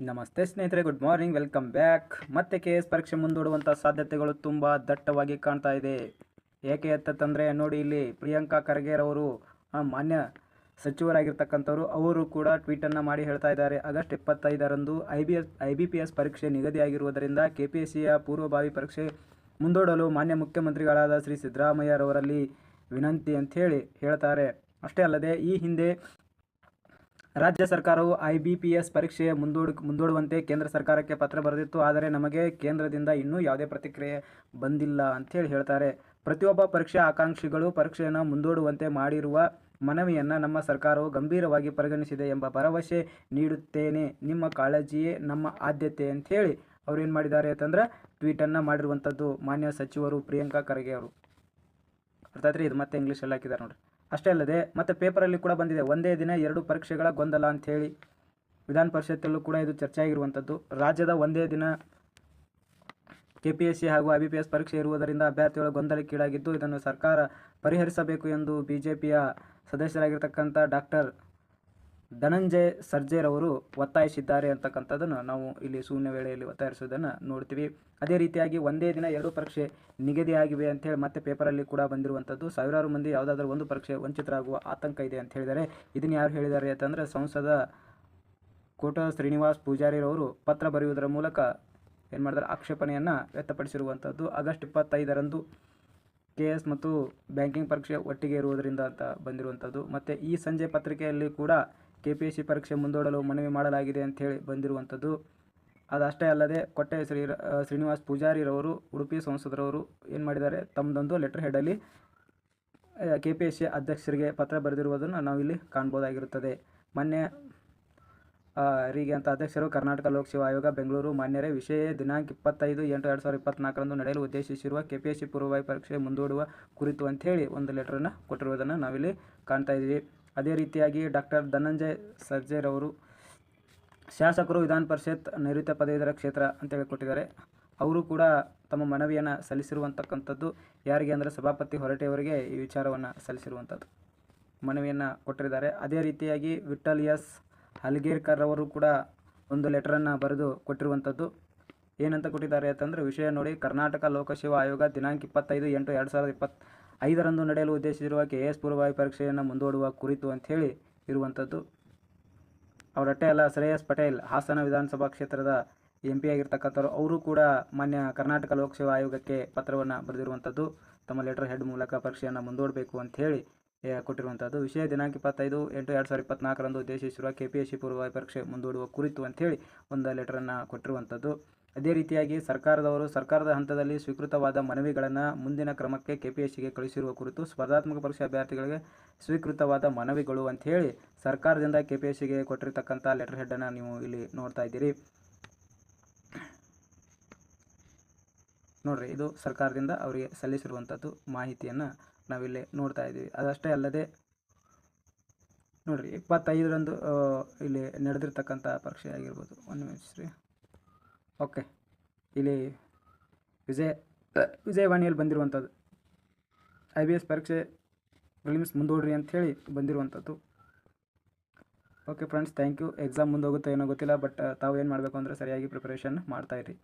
ನಮಸ್ತೆ ಸ್ನೇಹಿತರೆ good morning welcome back ಮತ್ತೆ ಕೆ ಎಸ್ ಪರೀಕ್ಷೆ ಮುಂದೂಡುವಂಥ ಸಾಧ್ಯತೆಗಳು ತುಂಬ ದಟ್ಟವಾಗಿ ಕಾಣ್ತಾ ಇದೆ. ಏಕೆ ಅಂತಂದರೆ ನೋಡಿ ಇಲ್ಲಿ ಪ್ರಿಯಾಂಕಾ ಖರ್ಗೆರವರು ಆ, ಮಾನ್ಯ ಸಚಿವರಾಗಿರ್ತಕ್ಕಂಥವ್ರು ಅವರು ಕೂಡ ಟ್ವೀಟನ್ನು ಮಾಡಿ ಹೇಳ್ತಾ ಇದ್ದಾರೆ. ಆಗಸ್ಟ್ ಇಪ್ಪತ್ತೈದರಂದು I B S I B P S ಪರೀಕ್ಷೆ ನಿಗದಿಯಾಗಿರುವುದರಿಂದ ಕೆ ಪಿ ಎಸ್ ಸಿಯ ಪೂರ್ವಭಾವಿ ಪರೀಕ್ಷೆ ಮುಂದೂಡಲು ಮಾನ್ಯ ಮುಖ್ಯಮಂತ್ರಿಗಳಾದ ಶ್ರೀ ಸಿದ್ದರಾಮಯ್ಯರವರಲ್ಲಿ ವಿನಂತಿ ಅಂಥೇಳಿ ಹೇಳ್ತಾರೆ. ಅಷ್ಟೇ ಅಲ್ಲದೆ ಈ ಹಿಂದೆ ರಾಜ್ಯ ಸರ್ಕಾರವು ಐ ಬಿ ಪಿ ಎಸ್ ಪರೀಕ್ಷೆ ಮುಂದೂಡು, ಮುಂದೂಡುವಂತೆ ಕೇಂದ್ರ ಸರ್ಕಾರಕ್ಕೆ ಪತ್ರ ಬರೆದಿತ್ತು. ಆದರೆ ನಮಗೆ ಕೇಂದ್ರದಿಂದ ಇನ್ನೂ ಯಾವುದೇ ಪ್ರತಿಕ್ರಿಯೆ ಬಂದಿಲ್ಲ ಅಂತೇಳಿ ಹೇಳ್ತಾರೆ. ಪ್ರತಿಯೊಬ್ಬ ಪರೀಕ್ಷಾ ಆಕಾಂಕ್ಷಿಗಳು ಪರೀಕ್ಷೆಯನ್ನು ಮುಂದೂಡುವಂತೆ ಮಾಡಿರುವ ಮನವಿಯನ್ನು ನಮ್ಮ ಸರ್ಕಾರವು ಗಂಭೀರವಾಗಿ ಪರಿಗಣಿಸಿದೆ ಎಂಬ ಭರವಸೆ ನೀಡುತ್ತೇನೆ. ನಿಮ್ಮ ಕಾಳಜಿಯೇ ನಮ್ಮ ಆದ್ಯತೆ ಅಂಥೇಳಿ ಏನು ಮಾಡಿದ್ದಾರೆ ಅಂತಂದ್ರೆ ಟ್ವೀಟನ್ನು ಮಾಡಿರುವಂಥದ್ದು ಮಾನ್ಯ ಸಚಿವರು ಪ್ರಿಯಾಂಕಾ ಖರ್ಗೆ ಅವರು. ಅರ್ಥಾತ್ರಿ ಇದು ಮತ್ತೆ ಇಂಗ್ಲೀಷಲ್ಲಿ ಹಾಕಿದ್ದಾರೆ ನೋಡ್ರಿ. ಅಷ್ಟೇ ಅಲ್ಲದೆ, ಮತ್ತು ಪೇಪರಲ್ಲಿ ಕೂಡ ಬಂದಿದೆ, ಒಂದೇ ದಿನ ಎರಡು ಪರೀಕ್ಷೆಗಳ ಗೊಂದಲ ಅಂಥೇಳಿ. ವಿಧಾನ ಪರಿಷತ್ತಲ್ಲೂ ಕೂಡ ಇದು ಚರ್ಚೆ ಆಗಿರುವಂಥದ್ದು ರಾಜ್ಯದ ಒಂದೇ ದಿನ ಕೆ ಪಿ ಎಸ್ ಸಿ ಹಾಗೂ ಐ ಬಿ ಪಿ ಎಸ್ ಪರೀಕ್ಷೆ ಇರುವುದರಿಂದ ಅಭ್ಯರ್ಥಿಗಳು ಗೊಂದಲಕ್ಕೀಡಾಗಿದ್ದು, ಇದನ್ನು ಸರ್ಕಾರ ಪರಿಹರಿಸಬೇಕು ಎಂದು ಬಿ ಜೆ ಪಿಯ ಸದಸ್ಯರಾಗಿರ್ತಕ್ಕಂಥ ಡಾಕ್ಟರ್ ಧನಂಜಯ್ ಸರ್ಜೇರವರು ಒತ್ತಾಯಿಸಿದ್ದಾರೆ ಅಂತಕ್ಕಂಥದ್ದನ್ನು ನಾವು ಇಲ್ಲಿ ಶೂನ್ಯ ವೇಳೆಯಲ್ಲಿ ಒತ್ತಾಯಿಸುವುದನ್ನು ನೋಡ್ತೀವಿ. ಅದೇ ರೀತಿಯಾಗಿ ಒಂದೇ ದಿನ ಎರಡು ಪರೀಕ್ಷೆ ನಿಗದಿಯಾಗಿವೆ ಅಂತೇಳಿ ಮತ್ತೆ ಪೇಪರಲ್ಲಿ ಕೂಡ ಬಂದಿರುವಂಥದ್ದು. ಸಾವಿರಾರು ಮಂದಿ ಯಾವುದಾದ್ರೂ ಒಂದು ಪರೀಕ್ಷೆ ವಂಚಿತರಾಗುವ ಆತಂಕ ಇದೆ ಅಂತ ಹೇಳಿದರೆ ಇದನ್ನು ಯಾರು ಹೇಳಿದ್ದಾರೆ ಅಂತಂದರೆ ಸಂಸದ ಕೋಟ ಶ್ರೀನಿವಾಸ್ ಪೂಜಾರಿರವರು ಪತ್ರ ಬರೆಯುವುದರ ಮೂಲಕ ಏನು ಮಾಡಿದ್ರೆ ಆಕ್ಷೇಪಣೆಯನ್ನು ವ್ಯಕ್ತಪಡಿಸಿರುವಂಥದ್ದು. ಆಗಸ್ಟ್ ಇಪ್ಪತ್ತೈದರಂದು ಕೆ ಎಸ್ ಮತ್ತು ಬ್ಯಾಂಕಿಂಗ್ ಪರೀಕ್ಷೆ ಒಟ್ಟಿಗೆ ಇರುವುದರಿಂದ ಅಂತ ಬಂದಿರುವಂಥದ್ದು. ಮತ್ತು ಈ ಸಂಜೆ ಪತ್ರಿಕೆಯಲ್ಲಿ ಕೂಡ ಕೆ ಪಿ ಎಸ್ ಸಿ ಪರೀಕ್ಷೆ ಮುಂದೂಡಲು ಮನವಿ ಮಾಡಲಾಗಿದೆ ಅಂಥೇಳಿ ಬಂದಿರುವಂಥದ್ದು. ಅದಷ್ಟೇ ಅಲ್ಲದೆ ಕೊಟ್ಟೆ ಶ್ರೀ ಶ್ರೀನಿವಾಸ್ ಪೂಜಾರಿರವರು, ಉಡುಪಿ ಸಂಸದರವರು ಏನು ಮಾಡಿದ್ದಾರೆ? ತಮ್ಮದೊಂದು ಲೆಟರ್ ಹೆಡಲ್ಲಿ ಕೆ ಪಿ ಎಸ್ ಸಿ ಅಧ್ಯಕ್ಷರಿಗೆ ಪತ್ರ ಬರೆದಿರುವುದನ್ನು ನಾವಿಲ್ಲಿ ಕಾಣ್ಬೋದಾಗಿರುತ್ತದೆ. ಮೊನ್ನೆ ರೀಗೆ ಅಂತ ಅಧ್ಯಕ್ಷರು ಕರ್ನಾಟಕ ಲೋಕಸೇವಾ ಆಯೋಗ, ಬೆಂಗಳೂರು ಮಾನ್ಯರೇ, ವಿಷಯ ದಿನಾಂಕ ಇಪ್ಪತ್ತೈದು ಎಂಟು ಎರಡು ಸಾವಿರದ ಇಪ್ಪತ್ನಾಲ್ಕರಂದು ನಡೆಯಲು ಉದ್ದೇಶಿಸಿರುವ ಕೆ ಪಿ ಎಸ್ ಸಿ ಪೂರ್ವಭಾವಿ ಪರೀಕ್ಷೆ ಮುಂದೂಡುವ ಕುರಿತು ಅಂಥೇಳಿ ಒಂದು ಲೆಟ್ರನ್ನು ಕೊಟ್ಟಿರುವುದನ್ನು ನಾವಿಲ್ಲಿ ಕಾಣ್ತಾ ಇದ್ದೀವಿ. ಅದೇ ರೀತಿಯಾಗಿ ಡಾಕ್ಟರ್ ಧನಂಜಯ್ ಸರ್ಜೇರವರು ಶಾಸಕರು ವಿಧಾನ ಪರಿಷತ್ ನೈಋತ್ಯ ಪದವೀಧರ ಕ್ಷೇತ್ರ ಅಂತೇಳಿ ಕೊಟ್ಟಿದ್ದಾರೆ ಅವರು ಕೂಡ ತಮ್ಮ ಮನವಿಯನ್ನು ಸಲ್ಲಿಸಿರುವಂತಕ್ಕಂಥದ್ದು ಯಾರಿಗೆ ಅಂದರೆ ಸಭಾಪತಿ ಹೊರಟೆಯವರಿಗೆ ಈ ವಿಚಾರವನ್ನು ಸಲ್ಲಿಸಿರುವಂಥದ್ದು. ಮನವಿಯನ್ನು ಕೊಟ್ಟಿದ್ದಾರೆ. ಅದೇ ರೀತಿಯಾಗಿ ವಿಠಲ್ ಎಸ್ ಹಲ್ಗೇರ್ಕರ್ ಅವರು ಕೂಡ ಒಂದು ಲೆಟರನ್ನು ಬರೆದು ಕೊಟ್ಟಿರುವಂಥದ್ದು. ಏನಂತ ಕೊಟ್ಟಿದ್ದಾರೆ ಅಂತಂದರೆ ವಿಷಯ ನೋಡಿ ಕರ್ನಾಟಕ ಲೋಕಸೇವಾ ಆಯೋಗ ದಿನಾಂಕ ಇಪ್ಪತ್ತೈದು ಎಂಟು ಎರಡು ಸಾವಿರದ ಇಪ್ಪತ್ತು ಐದರಂದು ನಡೆಯಲು ಉದ್ದೇಶಿಸಿರುವ ಕೆ ಎಸ್ ಪೂರ್ವಭಾವಿ ಪರೀಕ್ಷೆಯನ್ನು ಮುಂದೂಡುವ ಕುರಿತು ಅಂಥೇಳಿ ಇರುವಂಥದ್ದು. ಅವರಟ್ಟೆ ಅಲ್ಲ, ಶ್ರೇಯಸ್ ಪಟೇಲ್, ಹಾಸನ ವಿಧಾನಸಭಾ ಕ್ಷೇತ್ರದ ಎಂ ಪಿ ಆಗಿರ್ತಕ್ಕಂಥವ್ರು. ಅವರು ಕೂಡ ಮಾನ್ಯ ಕರ್ನಾಟಕ ಲೋಕಸೇವಾ ಆಯೋಗಕ್ಕೆ ಪತ್ರವನ್ನು ಬರೆದಿರುವಂಥದ್ದು. ತಮ್ಮ ಲೆಟರ್ ಹೆಡ್ ಮೂಲಕ ಪರೀಕ್ಷೆಯನ್ನು ಮುಂದೂಡಬೇಕು ಅಂಥೇಳಿ ಕೊಟ್ಟಿರುವಂಥದ್ದು. ವಿಷಯ ದಿನಾಂಕ ಇಪ್ಪತ್ತೈದು, ಎಂಟು ಎರಡು ಸಾವಿರದ ಇಪ್ಪತ್ನಾಲ್ಕರಂದು ಉದ್ದೇಶಿಸಿರುವ ಕೆ ಪಿ ಎಸ್ ಸಿ ಪೂರ್ವಭಾವಿ ಪರೀಕ್ಷೆ ಮುಂದೂಡುವ ಕುರಿತು ಅಂಥೇಳಿ ಒಂದು ಲೆಟರನ್ನು ಕೊಟ್ಟಿರುವಂಥದ್ದು. ಅದೇ ರೀತಿಯಾಗಿ ಸರ್ಕಾರದವರು ಸರ್ಕಾರದ ಹಂತದಲ್ಲಿ ಸ್ವೀಕೃತವಾದ ಮನವಿಗಳನ್ನು ಮುಂದಿನ ಕ್ರಮಕ್ಕೆ ಕೆ ಪಿ ಕಳುಹಿಸಿರುವ ಕುರಿತು ಸ್ಪರ್ಧಾತ್ಮಕ ಪರೀಕ್ಷಾ ಅಭ್ಯರ್ಥಿಗಳಿಗೆ ಸ್ವೀಕೃತವಾದ ಮನವಿಗಳು ಅಂತ ಹೇಳಿ ಸರ್ಕಾರದಿಂದ ಕೆ ಪಿ ಎಸ್ ಸಿಗೆ ಕೊಟ್ಟಿರ್ತಕ್ಕಂಥ ಲೆಟರ್ ಹೆಡ್ಡನ್ನು ನೀವು ಇಲ್ಲಿ ನೋಡ್ತಾ ಇದ್ದೀರಿ. ನೋಡ್ರಿ, ಇದು ಸರ್ಕಾರದಿಂದ ಅವರಿಗೆ ಸಲ್ಲಿಸಿರುವಂಥದ್ದು ಮಾಹಿತಿಯನ್ನು ನಾವಿಲ್ಲಿ ನೋಡ್ತಾ ಇದ್ದೀವಿ. ಅದಷ್ಟೇ ಅಲ್ಲದೆ ನೋಡ್ರಿ, ಇಪ್ಪತ್ತೈದರಂದು ಇಲ್ಲಿ ನಡೆದಿರ್ತಕ್ಕಂಥ ಪರೀಕ್ಷೆ ಆಗಿರ್ಬೋದು. ಒಂದು ನಿಮಿಷ ರೀ. ಓಕೆ. ಇಲ್ಲಿ ವಿಜಯ ವಿಜಯವಾಣಿಯಲ್ಲಿ ಬಂದಿರುವಂಥದ್ದು. ಐ ಬಿ ಎಸ್ ಪರೀಕ್ಷೆ ಪ್ರಿಲಿಮ್ಸ್ ಮುಂದೂಡ್ರಿ ಅಂಥೇಳಿ ಬಂದಿರುವಂಥದ್ದು. Okay friends thank you exam ಮುಂದೋಗುತ್ತೆ ಏನೋ ಗೊತ್ತಿಲ್ಲ ಬಟ್ ತಾವು ಏನು ಮಾಡಬೇಕು ಅಂದರೆ ಸರಿಯಾಗಿ ಪ್ರಿಪ್ರೇಷನ್ ಮಾಡ್ತಾಯಿರಿ